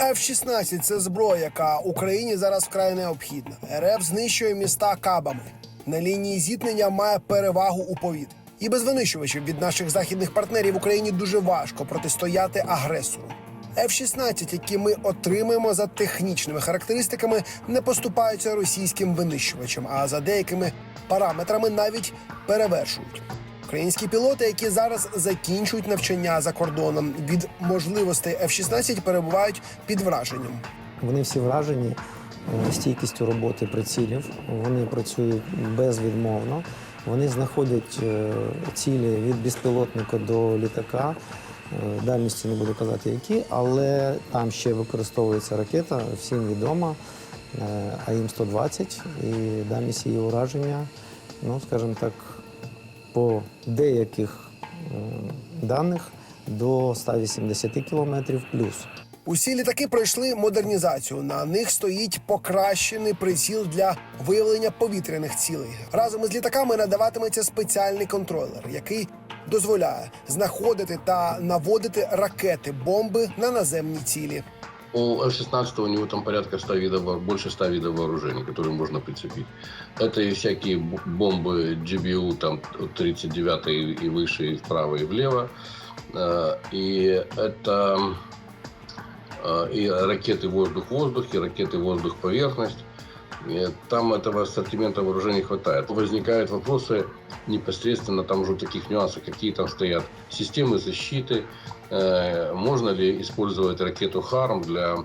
F-16 – це зброя, яка Україні зараз вкрай необхідна. РФ знищує міста кабами. На лінії зіткнення має перевагу у повітрі. І без винищувачів від наших західних партнерів в Україні дуже важко протистояти агресору. F-16, які ми отримаємо за технічними характеристиками, не поступаються російським винищувачам, а за деякими параметрами навіть перевершують. Українські пілоти, які зараз закінчують навчання за кордоном від можливостей F-16, перебувають під враженням. Вони всі вражені е, стійкістю роботи прицілів. Вони працюють безвідмовно. Вони знаходять е, цілі від безпілотника до літака. Е, Дальності не буду казати які, але там ще використовується ракета, всім відома е, АІМ-120 і дальність її ураження, ну, скажімо так, по деяких даних до 180 кілометрів плюс. Усі літаки пройшли модернізацію. На них стоїть покращений приціл для виявлення повітряних цілей. Разом із літаками надаватиметься спеціальний контролер, який дозволяє знаходити та наводити ракети бомби на наземні цілі. У F-16 у него там порядка 100 видов, больше 100 видов вооружений, которые можно прицепить. Это и всякие бомбы GBU, там от 39 и и выше, и вправо, и влево. Э, И это э, и ракеты воздух-воздух, и ракеты воздух-поверхность. И Там этого ассортимента вооружений хватает. Возникают вопросы непосредственно там уже таких нюансов, какие там стоят системы защиты, Э, Можно ли использовать ракету «Харм» для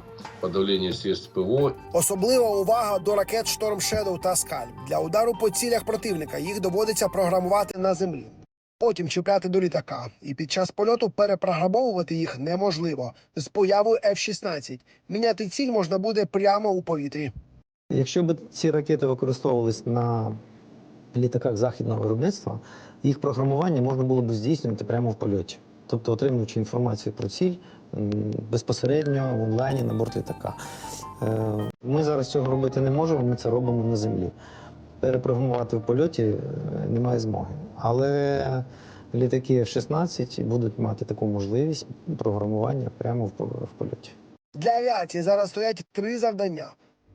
подавления средств ПВО? Особлива увага до ракет Storm Shadow та Скальп. Для удару по цілях противника їх доводиться програмувати на землі. Потім чіпляти до літака, і під час польоту перепрограмовувати їх неможливо. З появою F-16 міняти ціль можна буде прямо у повітрі. Якщо б ці ракети використовувались на літаках західного виробництва, їх програмування можна було б здійснювати прямо в польоті. Тобто отримуючи інформацію про ціль безпосередньо в онлайні на борт літака. Е, Ми зараз цього робити не можемо, ми це робимо на землі. Перепрограмувати в польоті е, немає змоги. Але літаки F-16 будуть мати таку можливість програмування прямо в польоті. Для авіації зараз стоять три завдання.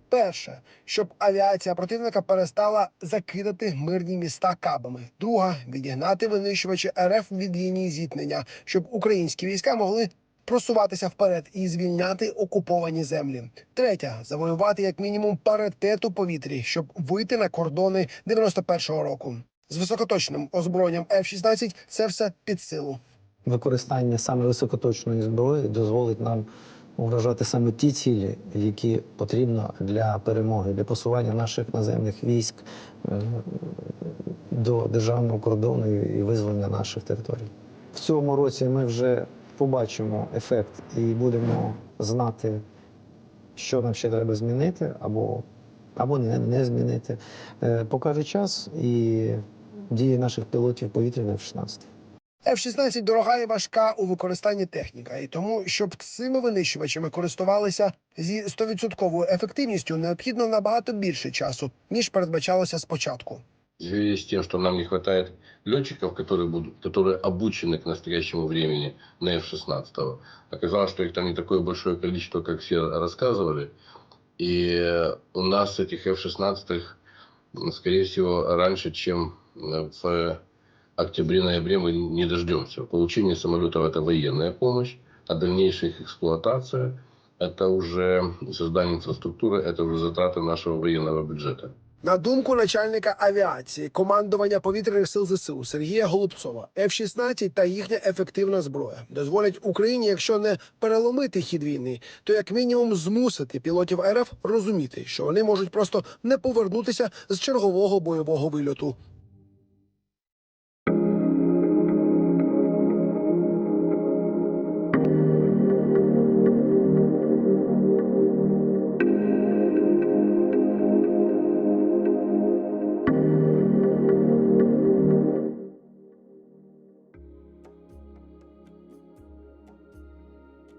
Перше, щоб авіація противника перестала закидати мирні міста кабами. Друга відігнати винищувачі РФ від лінії зіткнення, щоб українські війська могли просуватися вперед і звільняти окуповані землі. Третя завоювати як мінімум паритет у повітрі, щоб вийти на кордони 91-го року. З високоточним озброєнням F-16 це все під силу. використання саме високоточної зброї дозволить нам вражати саме ті цілі, які потрібно для перемоги, для посування наших наземних військ е, до державного кордону і визволення наших територій. В цьому році ми вже побачимо ефект і будемо знати, що нам ще треба змінити, або, або не, не змінити. Е, Покаже час і дії наших пілотів повітряних 16. F-16 дорога і важка у використанні техніка, і тому, щоб цими винищувачами користувалися зі 100% ефективністю, необхідно набагато більше часу, ніж передбачалося спочатку. В связи с тем, что нам не хватает летчиков, которые, будут, которые обучены к настоящему времени на F-16, оказалось, что их там не такое большое количество, как все рассказывали. И э, у нас этих F-16, м, скорее всего, раньше, чем э, в октябре-ноябре мы не дождемся. Получение самолетов – это военная помощь, а дальнейшая их эксплуатация – это уже создание инфраструктуры, это уже затраты нашего военного бюджета. На думку начальника авіації командування повітряних сил ЗСУ Сергія Голубцова, F-16 та їхня ефективна зброя дозволять Україні, якщо не переломити хід війни, то як мінімум змусити пілотів РФ розуміти, що вони можуть просто не повернутися з чергового бойового вильоту.